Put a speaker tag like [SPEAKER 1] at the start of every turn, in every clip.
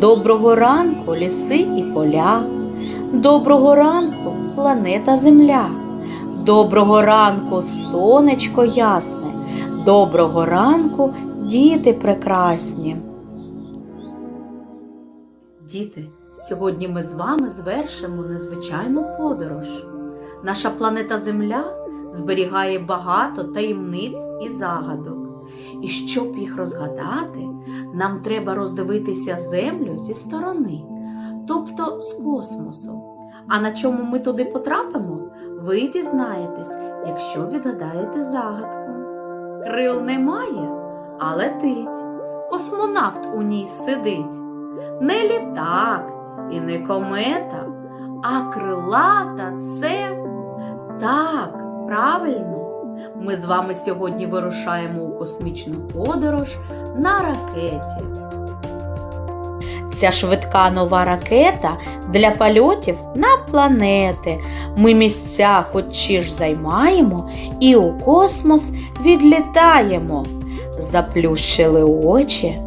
[SPEAKER 1] Доброго ранку, ліси і поля. Доброго ранку, планета Земля. Доброго ранку, сонечко ясне. Доброго ранку, діти прекрасні. Діти, сьогодні ми з вами звершимо незвичайну подорож. Наша планета Земля зберігає багато таємниць і загадок. І щоб їх розгадати, нам треба роздивитися Землю зі сторони, тобто з космосу. А на чому ми туди потрапимо, ви дізнаєтесь, якщо відгадаєте загадку. Крил немає, а летить. Космонавт у ній сидить. Не літак і не комета, а крилата це так, правильно. Ми з вами сьогодні вирушаємо у космічну подорож на ракеті. Ця швидка нова ракета для польотів на планети. Ми місця хоч ж займаємо і у космос відлітаємо. Заплющили очі.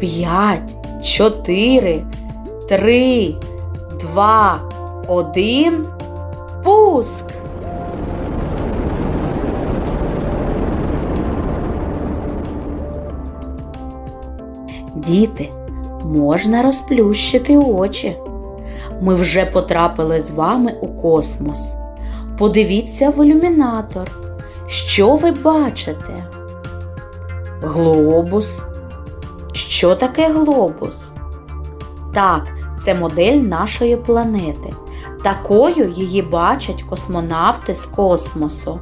[SPEAKER 1] П'ять, чотири, три, два, один. Пуск! Діти, можна розплющити очі. Ми вже потрапили з вами у космос. Подивіться в ілюмінатор. Що ви бачите? Глобус. Що таке глобус? Так, це модель нашої планети. Такою її бачать космонавти з космосу.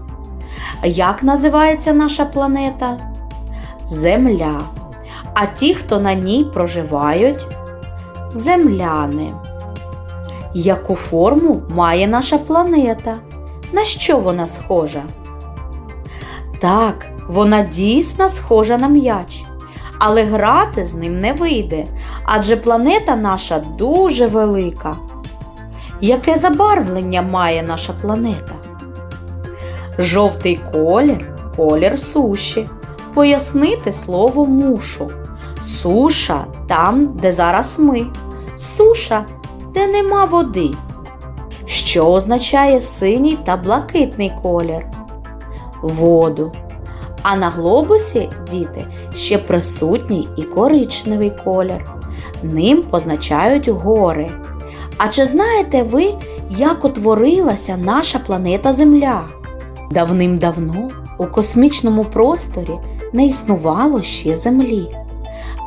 [SPEAKER 1] Як називається наша планета? Земля. А ті, хто на ній проживають земляни. Яку форму має наша планета? На що вона схожа? Так, вона дійсно схожа на м'яч, але грати з ним не вийде, адже планета наша дуже велика. Яке забарвлення має наша планета? Жовтий колір колір суші. Пояснити слово мушу. Суша там, де зараз ми. Суша, де нема води. Що означає синій та блакитний колір? Воду. А на глобусі, діти, ще присутній і коричневий колір. Ним позначають гори. А чи знаєте ви, як утворилася наша планета Земля? Давним-давно у космічному просторі не існувало ще землі.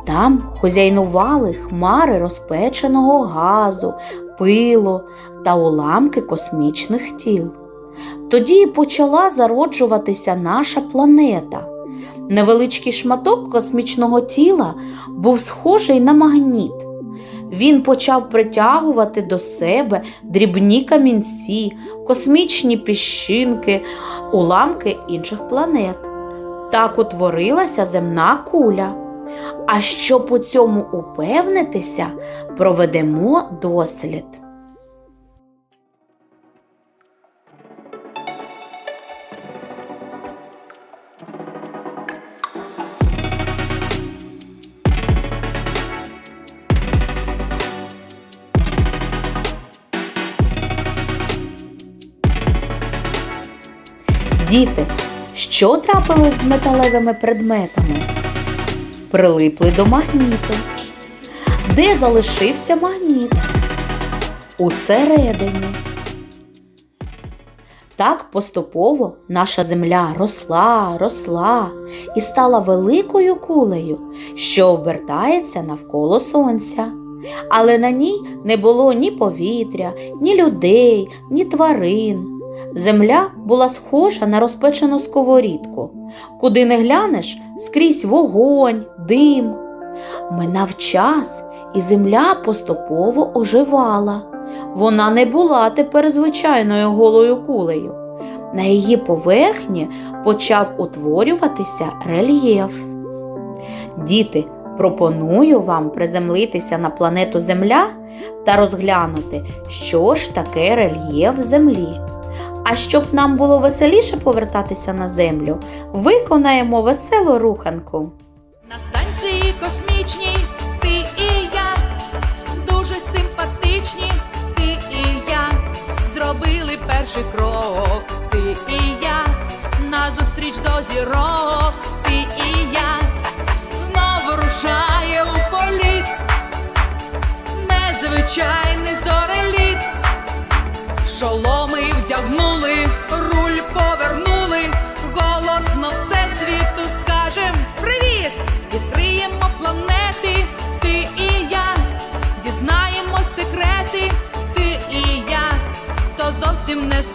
[SPEAKER 1] Там хозяйнували хмари розпеченого газу, пилу та уламки космічних тіл. Тоді і почала зароджуватися наша планета. Невеличкий шматок космічного тіла був схожий на магніт. Він почав притягувати до себе дрібні камінці, космічні піщинки, уламки інших планет. Так утворилася земна куля. А щоб у цьому упевнитися, проведемо дослід. Діти, що трапилось з металевими предметами? Прилипли до магніту. Де залишився магніт? Усередині. Так поступово наша земля росла, росла і стала великою кулею, що обертається навколо сонця. Але на ній не було ні повітря, ні людей, ні тварин. Земля була схожа на розпечену сковорідку. Куди не глянеш, скрізь вогонь, дим. Минав час, і земля поступово оживала. Вона не була тепер звичайною голою кулею. На її поверхні почав утворюватися рельєф. Діти, пропоную вам приземлитися на планету Земля та розглянути, що ж таке рельєф Землі. А щоб нам було веселіше повертатися на землю, виконаємо веселу руханку.
[SPEAKER 2] На станції космічній ти і я, дуже симпатичні ти і я. Зробили перший крок, ти і я, назустріч до зірок, ти і я знову рушає у політ. Незвичайно.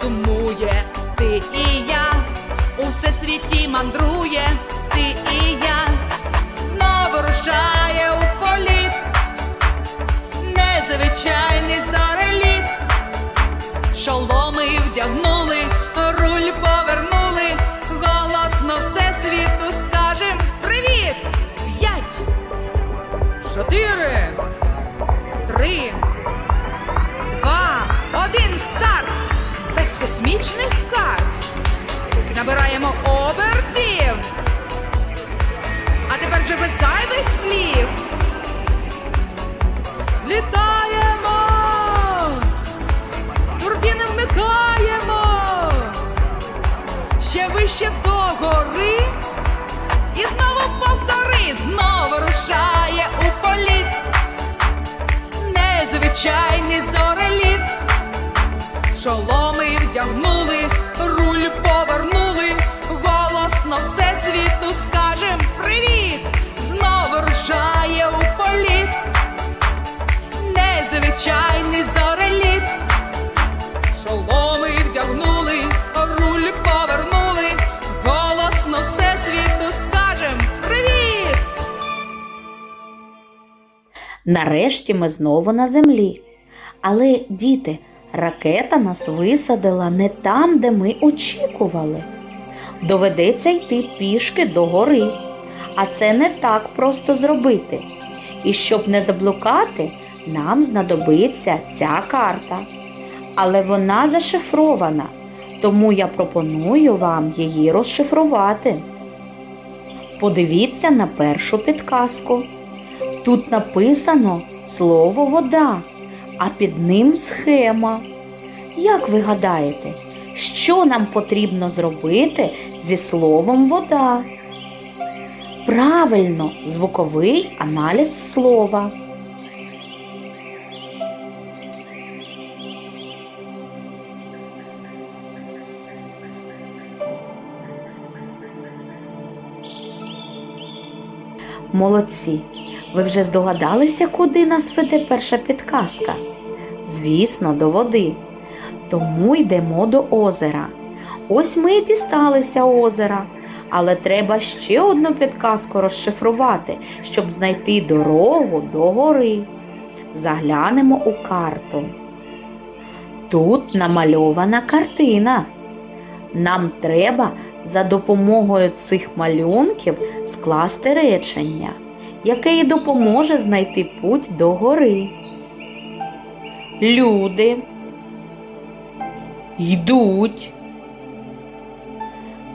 [SPEAKER 2] Сумує, ти і я, у всесвіті мандрує, ти і я, знову рушає у політ, незвичайний зореліт. Шоломи вдягнули, руль повернули, голосно все світу скажем привіт! П'ять, чотири, Набираємо обертів. А тепер вже без зайвих слів. Злітаємо! Турбіни вмикаємо. Ще вище до гори. І знову повтори, знову рушає у політ. Незвичайний зореліт. Шоломи вдягнули, Незвичайний зореліт. Шоломи вдягнули, руль повернули, голосно все світу скажем привіт!
[SPEAKER 1] Нарешті ми знову на землі. Але, діти, ракета нас висадила не там, де ми очікували. Доведеться йти пішки до гори. А це не так просто зробити. І щоб не заблукати, нам знадобиться ця карта. Але вона зашифрована, тому я пропоную вам її розшифрувати. Подивіться на першу підказку. Тут написано слово вода, а під ним схема. Як ви гадаєте, що нам потрібно зробити зі словом вода? Правильно, звуковий аналіз слова. Молодці! Ви вже здогадалися, куди нас веде перша підказка? Звісно, до води. Тому йдемо до озера. Ось ми і дісталися озера, але треба ще одну підказку розшифрувати, щоб знайти дорогу до гори. Заглянемо у карту. Тут намальована картина. Нам треба за допомогою цих малюнків скласти речення, яке і допоможе знайти путь до гори. Люди йдуть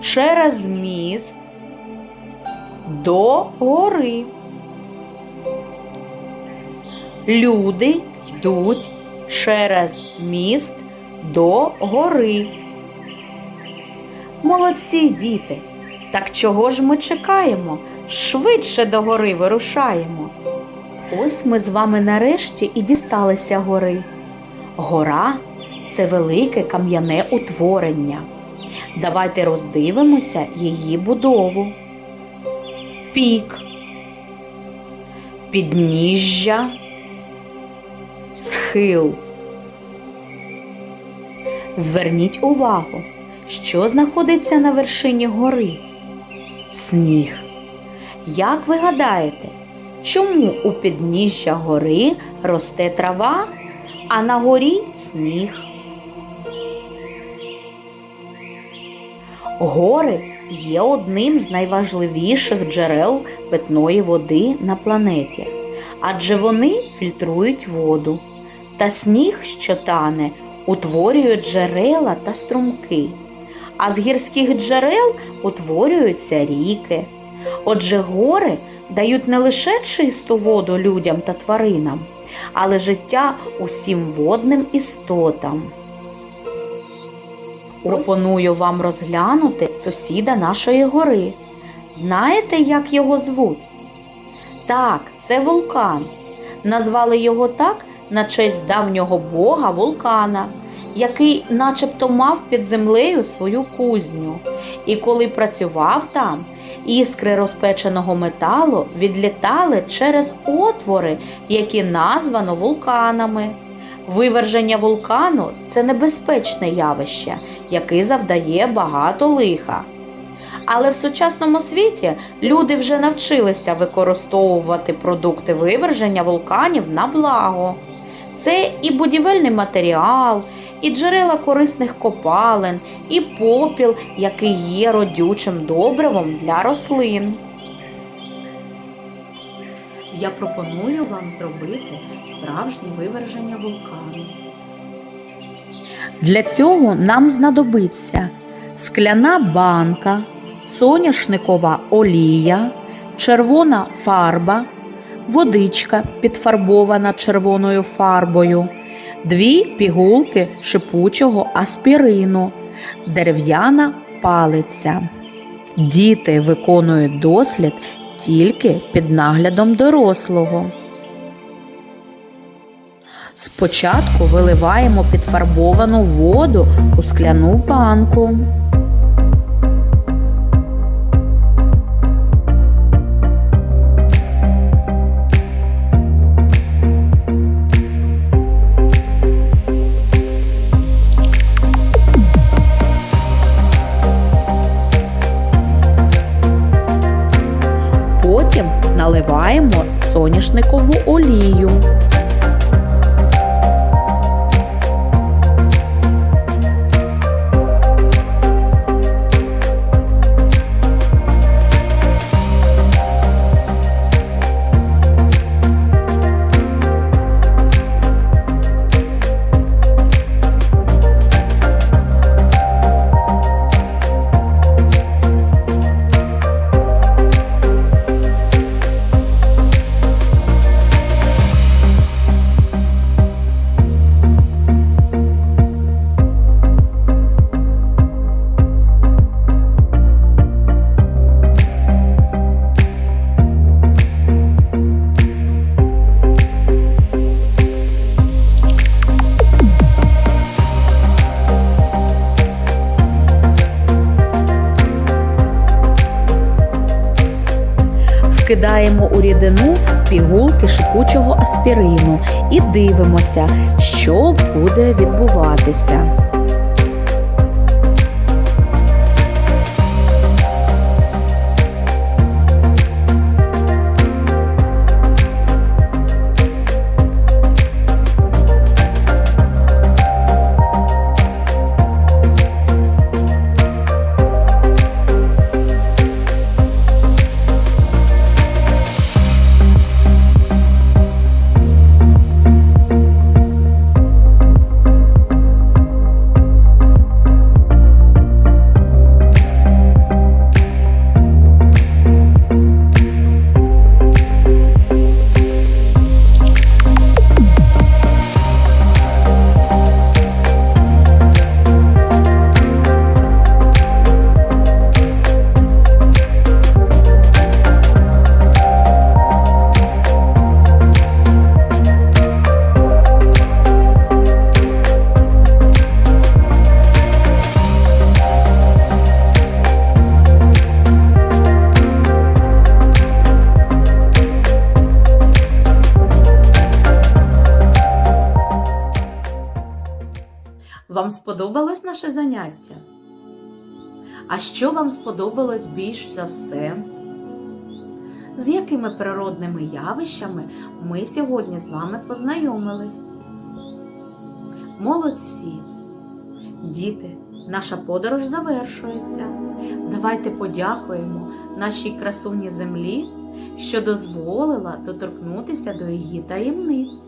[SPEAKER 1] через міст до гори. Люди йдуть через міст до гори. Молодці, діти. Так чого ж ми чекаємо? Швидше до гори вирушаємо. Ось ми з вами нарешті і дісталися гори. Гора це велике кам'яне утворення. Давайте роздивимося її будову. Пік, підніжжя, схил. Зверніть увагу, що знаходиться на вершині гори? Сніг. Як ви гадаєте, чому у підніжжя гори росте трава, а на горі сніг? Гори є одним з найважливіших джерел питної води на планеті, адже вони фільтрують воду. Та сніг, що тане, утворює джерела та струмки, а з гірських джерел утворюються ріки. Отже, гори дають не лише чисту воду людям та тваринам, але життя усім водним істотам. Пропоную вам розглянути сусіда нашої гори. Знаєте, як його звуть? Так, це вулкан. Назвали його так на честь давнього бога вулкана, який начебто мав під землею свою кузню. І коли працював там, іскри розпеченого металу відлітали через отвори, які названо вулканами. Виверження вулкану це небезпечне явище, яке завдає багато лиха. Але в сучасному світі люди вже навчилися використовувати продукти виверження вулканів на благо. Це і будівельний матеріал, і джерела корисних копалин, і попіл, який є родючим добривом для рослин. Я пропоную вам зробити справжнє виверження вулкану. Для цього нам знадобиться скляна банка, соняшникова олія, червона фарба, водичка підфарбована червоною фарбою, дві пігулки шипучого аспірину, дерев'яна палиця. Діти виконують дослід тільки під наглядом дорослого. Спочатку виливаємо підфарбовану воду у скляну банку. Наливаємо соняшникову олію. Вкидаємо у рідину пігулки шипучого аспірину і дивимося, що буде відбуватися. Сподобалось наше заняття? А що вам сподобалось більш за все? З якими природними явищами ми сьогодні з вами познайомились? Молодці! Діти, наша подорож завершується. Давайте подякуємо нашій красуні землі, що дозволила доторкнутися до її таємниць,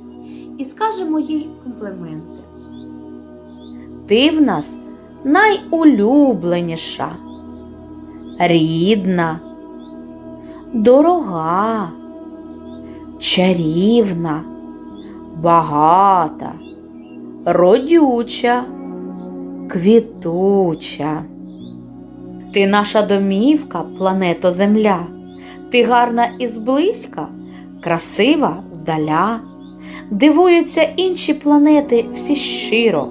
[SPEAKER 1] і скажемо їй компліменти. Ти в нас найулюбленіша, рідна, дорога, чарівна, багата, родюча, квітуча. Ти наша домівка, плането Земля. Ти гарна і зблизька, красива здаля. Дивуються інші планети всі щиро.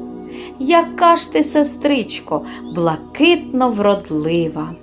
[SPEAKER 1] Яка ж ти, сестричко, блакитно вродлива.